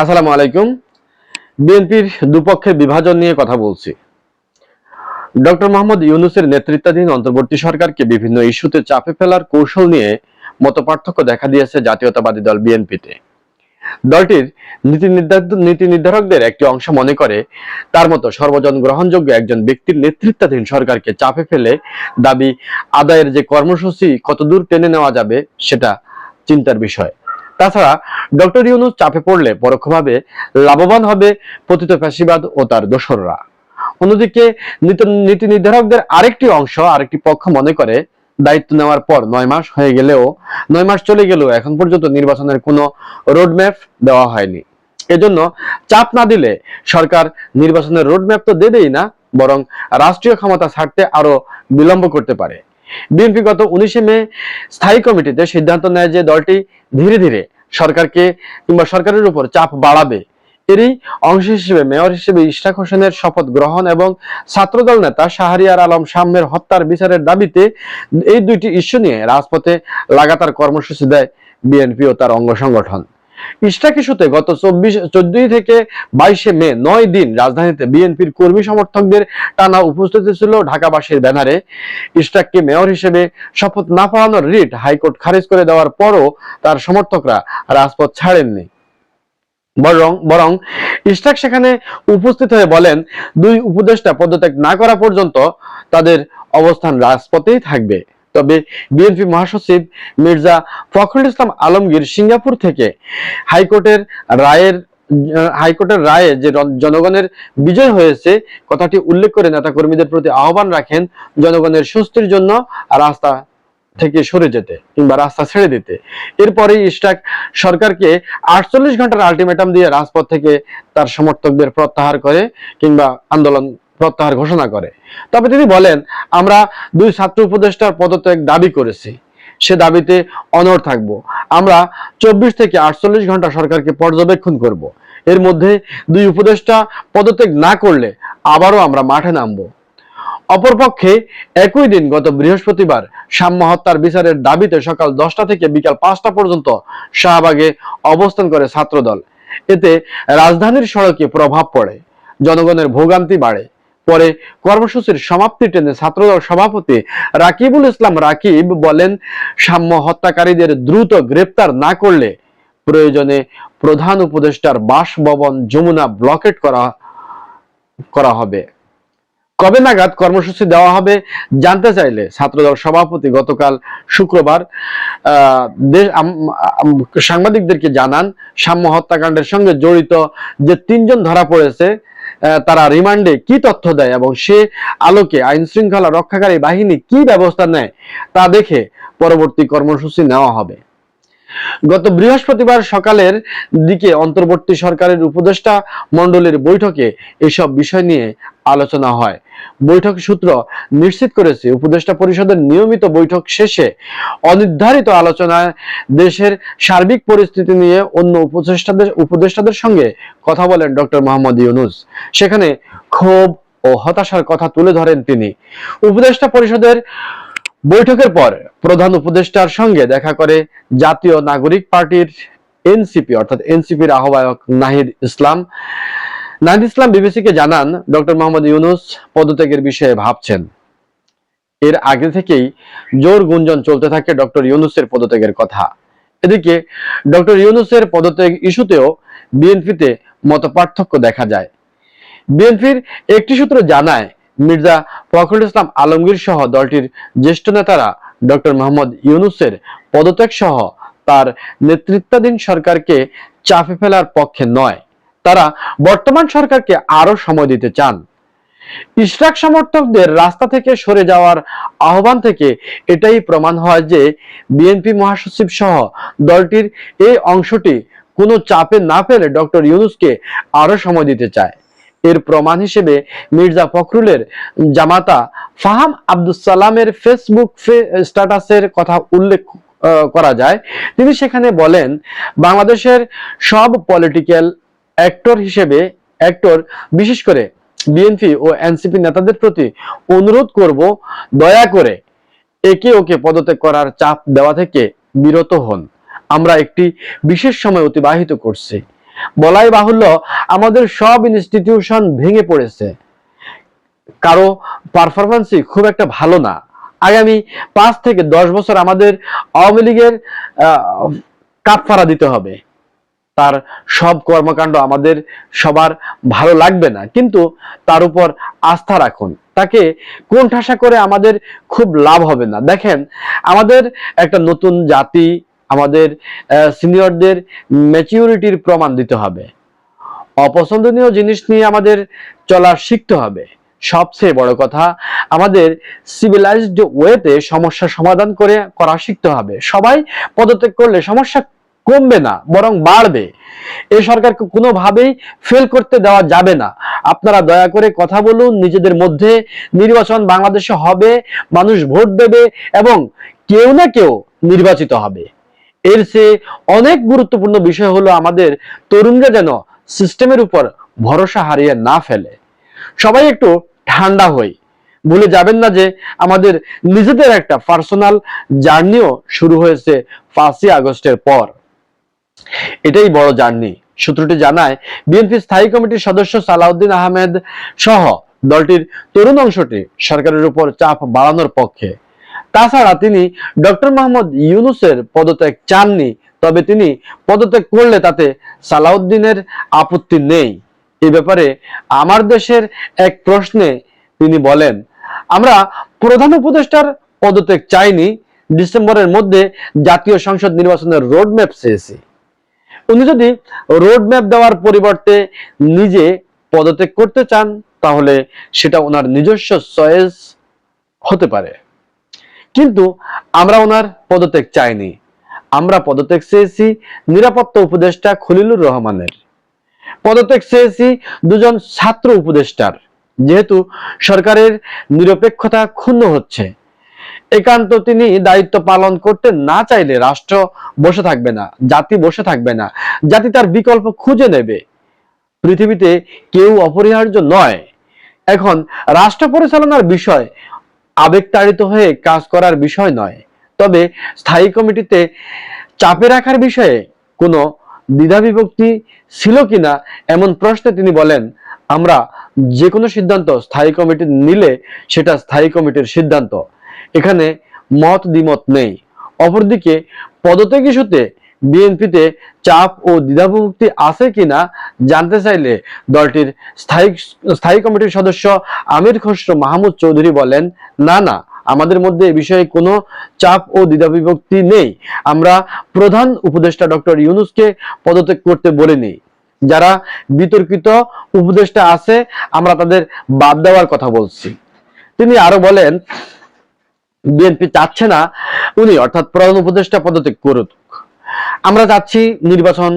আসসালামু আলাইকুম। বিএনপির দুপক্ষের বিভাজন নিয়ে কথা বলছি। ডক্টর মোহাম্মদ ইউনুসের নেতৃত্বাধীন অন্তর্বর্তী সরকারকে বিভিন্ন ইস্যুতে চাপে ফেলার কৌশল নিয়ে মতপার্থক্য দেখা দিয়েছে জাতীয়তাবাদী দল বিএনপিতে। দলটির নীতি নীতি নির্ধারকদের একটি অংশ মনে করে, তার মতো সর্বজন গ্রহণযোগ্য একজন ব্যক্তির নেতৃত্বাধীন সরকারকে চাপে ফেলে দাবি আদায়ের যে কর্মসূচি কতদূর টেনে নেওয়া যাবে সেটা চিন্তার বিষয়। তাছাড়া ডক্টর ইউনুস চাপে পড়লে পরোক্ষভাবে লাভবান হবে পতিত ফ্যাসিবাদ ও তার দোসররা। অন্যদিকে নীতি- নির্ধারকদের আরেকটি অংশ, আরেকটি পক্ষ মনে করে, দায়িত্ব নেওয়ার পর নয় মাস হয়ে গেলেও, নয় মাস চলে গেলেও এখন পর্যন্ত নির্বাচনের কোনো রোডম্যাপ দেওয়া হয়নি। এজন্য চাপ না দিলে সরকার নির্বাচনের রোডম্যাপ তো দেবেই না, বরং রাষ্ট্রীয় ক্ষমতা ছাড়তে আরও বিলম্ব করতে পারে। বিএনপি গত উনিশে মে স্থায়ী কমিটিতে সিদ্ধান্ত নেয় যে দলটি ধীরে ধীরে সরকারকে কিংবা সরকারের উপর চাপ বাড়াবে। এরই অংশ হিসেবে মেয়র হিসেবে ইশরাক হোসেনের শপথ গ্রহণ এবং ছাত্রদল নেতা শাহরিয়ার আলম সাম্যের হত্যার বিচারের দাবিতে এই দুইটি ইস্যু নিয়ে রাজপথে লাগাতার কর্মসূচি দেয় বিএনপি ও তার অঙ্গ সংগঠন। ইশরাক ইস্যুতে গত চব্বিশ, চোদ্দই থেকে বাইশে মে, নয় দিন রাজধানীতে বিএনপির কর্মী সমর্থকদের টানা উপস্থিতি ছিল ঢাকাবাসীর ব্যানারে। ইস্টাককে মেয়র হিসেবে শপথ না পড়ানোর রিট হাইকোর্ট খারিজ করে দেওয়ার পরও তার সমর্থকরা রাজপথ ছাড়েননি। বরং বরং ইশরাক সেখানে উপস্থিত হয়ে বলেন, দুই উপদেষ্টা পদত্যাগ না করা পর্যন্ত তাদের অবস্থান রাজপথেই থাকবে। তবে বিএনপি মহাসচিব মির্জা ফখরুল ইসলাম আলমগীর সিঙ্গাপুর থেকে হাইকোর্টের রায়ের, হাইকোর্টের রায়ে যে জনগণের বিজয় হয়েছে, কথাটি উল্লেখ করে নেতাকর্মীদের প্রতি আহ্বান রাখেন জনগণের স্বস্তির জন্য রাস্তা থেকে সরে যেতে কিংবা রাস্তা ছেড়ে দিতে। এরপরে ইস্টাক সরকারকে আটচল্লিশ ঘণ্টার আলটিমেটাম দিয়ে রাজপথ থেকে তার সমর্থকদের প্রত্যাহার করে কিংবা আন্দোলন প্রত্যাহার ঘোষণা করে। তবে তিনি বলেন, আমরা দুই ছাত্র উপদেষ্টার পদত্যাগ দাবি করেছি। সে দাবিতে অনড় থাকব। আমরা চব্বিশ থেকে আটচল্লিশ ঘণ্টা সরকারকে পর্যবেক্ষণ করব। এর মধ্যে দুই উপদেষ্টা পদত্যাগ না করলে আবারও আমরা মাঠে নামবো। অপরপক্ষে একই দিন গত বৃহস্পতিবার সাম্য হত্যার বিচারের দাবিতে সকাল দশটা থেকে বিকাল পাঁচটা পর্যন্ত শাহবাগে অবস্থান করে ছাত্রদল। এতে রাজধানীর সড়কে প্রভাব পড়ে। জনগণের ভোগান্তি বাড়ে। পরে কর্মসূচির সমাপ্তি টেনে ছাত্রদল সভাপতি রাকিবুল ইসলাম রাকিব বলেন, সাম্য হত্যাকারীদের দ্রুত গ্রেপ্তার না করলে প্রয়োজনে প্রধান উপদেষ্টার বাসভবন যমুনা ব্লকেট করা করা হবে। কবে নাগাদ কর্মসূচি দেওয়া হবে জানতে চাইলে ছাত্রদল সভাপতি গতকাল শুক্রবার সাংবাদিকদেরকে জানান, সাম্য হত্যাকাণ্ডের সঙ্গে জড়িত যে তিনজন ধরা পড়েছে তারা রিমান্ডে কি তথ্য দেয় এবং সে আলোকে আইন শৃঙ্খলা রক্ষাকারী বাহিনী কি ব্যবস্থা নেয় তা দেখে পরবর্তী কর্মসূচি নেওয়া হবে। গত বৃহস্পতিবার সকালের দিকে অন্তর্বর্তী সরকারের উপদেষ্টা মণ্ডলীর বৈঠকে এসব বিষয় নিয়ে আলোচনা হয়। বৈঠক সূত্র নিশ্চিত করেছে, উপদেষ্টা পরিষদের নিয়মিত বৈঠক শেষে অনির্ধারিত আলোচনায় দেশের সার্বিক পরিস্থিতি নিয়ে অন্য উপদেষ্টাদের উপদেষ্টাদের সঙ্গে কথা বলেন ডক্টর মোহাম্মদ ইউনুস। সেখানে ক্ষোভ ও হতাশার কথা তুলে ধরেন তিনি। উপদেষ্টা পরিষদের বৈঠকের পর প্রধান উপদেষ্টার সঙ্গে দেখা করে জাতীয় নাগরিক পার্টির এনসিপি, অর্থাৎ এনসিপির আহ্বায়ক নাহিদ ইসলাম নাহিদ ইসলাম বিবিসিকে জানান, ডক্টর মোহাম্মদ ইউনুস পদত্যাগের বিষয়ে ভাবছেন। এর আগে থেকেই জোর গুঞ্জন চলতে থাকে ডক্টর ইউনুসের পদত্যাগের কথা। এদিকে ডক্টর ইউনুসের পদত্যাগ ইস্যুতেও বিএনপিতে মতপার্থক্য দেখা যায়। বিএনপির একটি সূত্র জানায়, মির্জা ফখরুল ইসলাম আলমগীর সহ দলটির জ্যেষ্ঠ নেতারা ডক্টর মোহাম্মদ ইউনুসের পদত্যাগ সহ তার নেতৃত্বাধীন সরকারকে চাপে ফেলার পক্ষে নয়। তারা বর্তমান সরকারকে আরও সময় দিতে চান। ইশরাক সমর্থকদের রাস্তা থেকে সরে যাওয়ার আহ্বান থেকে এটাই প্রমাণ হয় যে বিএনপি মহাসচিব সহ দলটির এই অংশটি কোনো চাপে না ফেলে ডক্টর ইউনুসকে আরও সময় দিতে চায়। এর প্রমাণ হিসেবে মির্জা ফখরুলের জামাতা ফাহাম আব্দুস সালামের ফেসবুক স্ট্যাটাসের কথা উল্লেখ করা যায়। তিনি সেখানে বলেন, বাংলাদেশের সব পলিটিক্যাল অ্যাক্টর হিসেবে অ্যাক্টর বিশেষ করে বিএনপি ও এনসিপি নেতাদের প্রতি অনুরোধ করব, দয়া করে একে ওকে পদত্যাগ করার চাপ দেওয়া থেকে বিরত হন। আমরা একটি বিশেষ সময় অতিবাহিত করছি। বলাই বাহুল্য, আমাদের সব ইনস্টিটিউশন ভেঙে পড়েছে। কারও পারফরমেন্সই খুব একটা ভালো না। আগামী পাঁচ থেকে দশ বছর আমাদের আওয়ামী লীগের কাপফারা দিতে হবে। তার সব কর্মকাণ্ড আমাদের সবার ভালো লাগবে না। কিন্তু তার উপর আস্থা রাখুন। তাকে কোন ঠাসা করে আমাদের খুব লাভ হবে না। দেখেন, আমাদের একটা নতুন জাতি, আমাদের সিনিয়রদের ম্যাচিউরিটির প্রমাণ দিতে হবে। অপছন্দনীয় জিনিস নিয়ে আমাদের চলা শিখতে হবে। সবচেয়ে বড় কথা, আমাদের সিভিলাইজড ওয়েতে সমস্যা সমাধান করে, করা শিখতে হবে। সবাই পদত্যাগ করলে সমস্যা কমবে না, বরং বাড়বে। এ সরকারকে কোনোভাবেই ফেল করতে দেওয়া যাবে না। আপনারা দয়া করে কথা বলুন, নিজেদের মধ্যে নির্বাচন বাংলাদেশে হবে, মানুষ ভোট দেবে এবং কেউ না কেউ নির্বাচিত হবে। এর চেয়ে অনেক গুরুত্বপূর্ণ বিষয় হলো আমাদের তরুণরা যেন সিস্টেমের উপর ভরসা হারিয়ে না ফেলে। সবাই একটু ঠান্ডা হই। ভুলে যাবেন না যে আমাদের নিজেদের একটা পার্সোনাল জার্নিও শুরু হয়েছে পাঁচই আগস্টের পর। এটাই বড় জার্নি। সূত্রটি জানায়, বিএনপি স্থায়ী কমিটির সদস্য সালাউদ্দিন আহমেদ সহ দলটির তরুণ অংশটি সরকারের উপর চাপ বাড়ানোর পক্ষে। তাছাড়া তিনি ডক্টর মোহাম্মদ ইউনুসের পদত্যাগ চাননি, তবে তিনি পদত্যাগ করলে তাতে সালাউদ্দিনের আপত্তি নেই। এ ব্যাপারে আমার দেশের এক প্রশ্নে তিনি বলেন, আমরা প্রধান উপদেষ্টার পদত্যাগ চাইনি, ডিসেম্বরের মধ্যে জাতীয় সংসদ নির্বাচনের রোডম্যাপ চেয়েছি। উনি যদি রোডম্যাপ দেওয়ার পরিবর্তে নিজে পদত্যাগ করতে চান, তাহলে সেটা ওনার নিজস্ব চয়েস হতে পারে। কিন্তু আমরা ওনার পদত্যাগ চাইনি। আমরা পদত্যাগ চেয়েছি নিরাপত্তা উপদেষ্টা খলিলুর রহমানের। পদত্যাগ চেয়েছি দুজন ছাত্র উপদেষ্টার। যেহেতু সরকারের নিরপেক্ষতা ক্ষুণ্ণ হচ্ছে একান্ত তিনি দায়িত্ব পালন করতে না চাইলে রাষ্ট্র বসে থাকবে না, জাতি বসে থাকবে না। জাতি তার বিকল্প খুঁজে নেবে। পৃথিবীতে কেউ অপরিহার্য নয়। এখন রাষ্ট্র পরিচালনার বিষয় আবেগতাড়িত হয়ে কাজ করার বিষয় নয়। তবে স্থায়ী কমিটিতে চাপে রাখার বিষয়ে কোনো দ্বিধা বিভক্তি ছিল কিনা এমন প্রশ্নে তিনি বলেন, আমরা যে কোনো সিদ্ধান্ত স্থায়ী কমিটি নিলে সেটা স্থায়ী কমিটির সিদ্ধান্ত। এখানে মত দ্বিমত নেই। অপরদিকে পদত্যাগ ইস্যুতে বিএনপিতে চাপ ও দ্বিধাবিভক্তি আছে কিনা জানতে চাইলে দলটির স্থায়ী স্থায়ী কমিটির সদস্য আমির খসরু মাহমুদ চৌধুরী বলেন, না না, আমাদের মধ্যে এ বিষয়ে কোনো চাপ ও দ্বিধাবিভক্তি নেই। আমরা প্রধান উপদেষ্টা ডক্টর ইউনুসকে পদত্যাগ করতে বলিনি। যারা বিতর্কিত উপদেষ্টা আছে, আমরা তাদের বাদ দেওয়ার কথা বলছি। তিনি আরও বলেন বিএনপি চাচ্ছে না, উনি অর্থাৎ প্রধান উপদেষ্টা পদত্যাগ করুক। আমরা চাচ্ছি নির্বাচন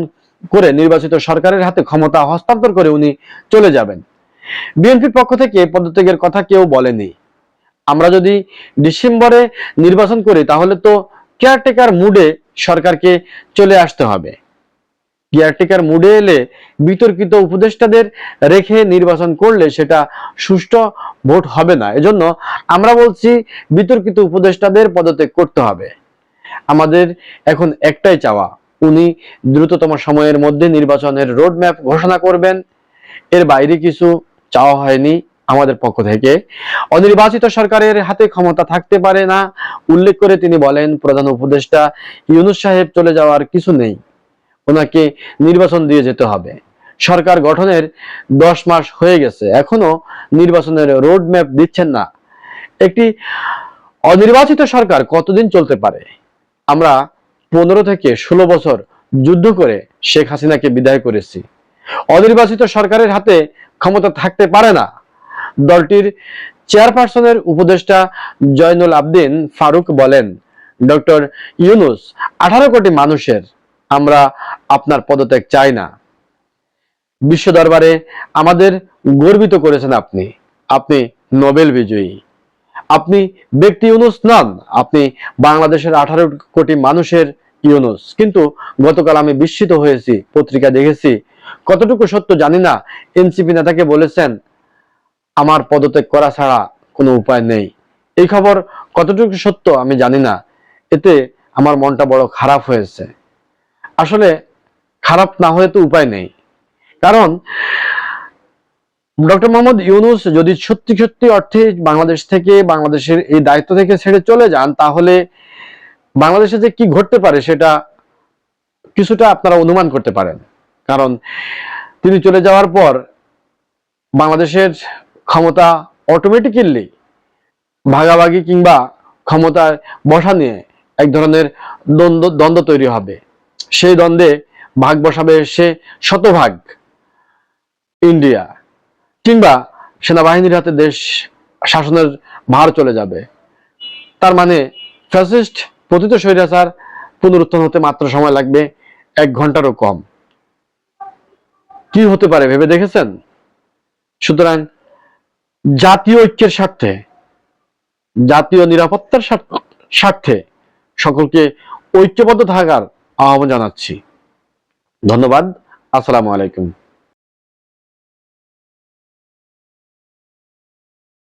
করে নির্বাচিত সরকারের হাতে ক্ষমতা হস্তান্তর করে উনি চলে যাবেন। বিএনপির পক্ষ থেকে পদত্যাগের কথা কেউ বলেনি। আমরা যদি ডিসেম্বরে নির্বাচন করি, তাহলে তো কেয়ারটেকার মুডে সরকারকে চলে আসতে হবে। কেয়ারটেকার মুডে এলে বিতর্কিত উপদেষ্টাদের রেখে নির্বাচন করলে সেটা সুষ্ঠু ভোট হবে না। এজন্য আমরা বলছি বিতর্কিত উপদেষ্টাদের পদত্যাগ করতে হবে। আমাদের এখন একটাই চাওয়া, উনি দ্রুততম সময়ের মধ্যে নির্বাচনের রোড ম্যাপ ঘোষণা করবেন। এর বাইরে কিছু চাওয়া হয়নি আমাদের পক্ষ থেকে। অনির্বাচিত সরকারের হাতে ক্ষমতা থাকতে পারে না। উল্লেখ করে তিনি বলেন, প্রধান উপদেষ্টা ইউনুস সাহেব চলে যাওয়ার কিছু নেই। ওনাকে নির্বাচন দিয়ে যেতে হবে। সরকার গঠনের দশ মাস হয়ে গেছে। এখনও নির্বাচনের রোড ম্যাপ দিচ্ছেন না। একটি অনির্বাচিত সরকার কতদিন চলতে পারে? আমরা পনেরো থেকে ষোলো বছর যুদ্ধ করে শেখ হাসিনাকে বিদায় করেছি। অনির্বাচিত সরকারের হাতে ক্ষমতা থাকতে পারে না। দলটির চেয়ারপারসনের উপদেষ্টা জয়নুল আবদিন ফারুক বলেন, ডক্টর ইউনুস আঠারো কোটি মানুষের আমরা আপনার পদত্যাগ চাই না। বিশ্ব দরবারে আমাদের গর্বিত করেছেন আপনি। আপনি নোবেল বিজয়ী। আপনি ব্যক্তি ইউনুস নন, আপনি বাংলাদেশের আঠারো কোটি মানুষের ইউনুস। কিন্তু গতকাল আমি বিস্মিত হয়েছি, পত্রিকা দেখেছি। কতটুকু সত্য জানি না, এনসিপি নেতাকে বলেছেন, আমার পদত্যাগ করা ছাড়া কোনো উপায় নেই। এই খবর কতটুকু সত্য আমি জানি না। এতে আমার মনটা বড় খারাপ হয়েছে। আসলে খারাপ না হলে তো উপায় নেই। কারণ ডক্টর মোহাম্মদ ইউনুস যদি সত্যি সত্যি অর্থে বাংলাদেশ থেকে, বাংলাদেশের এই দায়িত্ব থেকে ছেড়ে চলে যান, তাহলে বাংলাদেশে যে কি ঘটতে পারে সেটা কিছুটা আপনারা অনুমান করতে পারেন। কারণ তিনি চলে যাওয়ার পর বাংলাদেশের ক্ষমতা অটোমেটিক্যালি ভাগাভাগি কিংবা ক্ষমতায় বসা নিয়ে এক ধরনের দ্বন্দ্ব দ্বন্দ্ব তৈরি হবে। সেই দ্বন্দ্বে ভাগ বসাবে সে শতভাগ ইন্ডিয়া কিংবা সেনাবাহিনীর হাতে দেশ শাসনের ভার চলে যাবে। তার মানে ফ্যাসিস্ট পতিত স্বৈরাচার পুনরুত্থান হতে মাত্র সময় লাগবে এক ঘন্টারও কম। কি হতে পারে ভেবে দেখেছেন? সুতরাং জাতীয় ঐক্যের স্বার্থে, জাতীয় নিরাপত্তার স্বার্থ- সকলকে ঐক্যবদ্ধ থাকার আহ্বান জানাচ্ছি। ধন্যবাদ। আসসালামু আলাইকুম।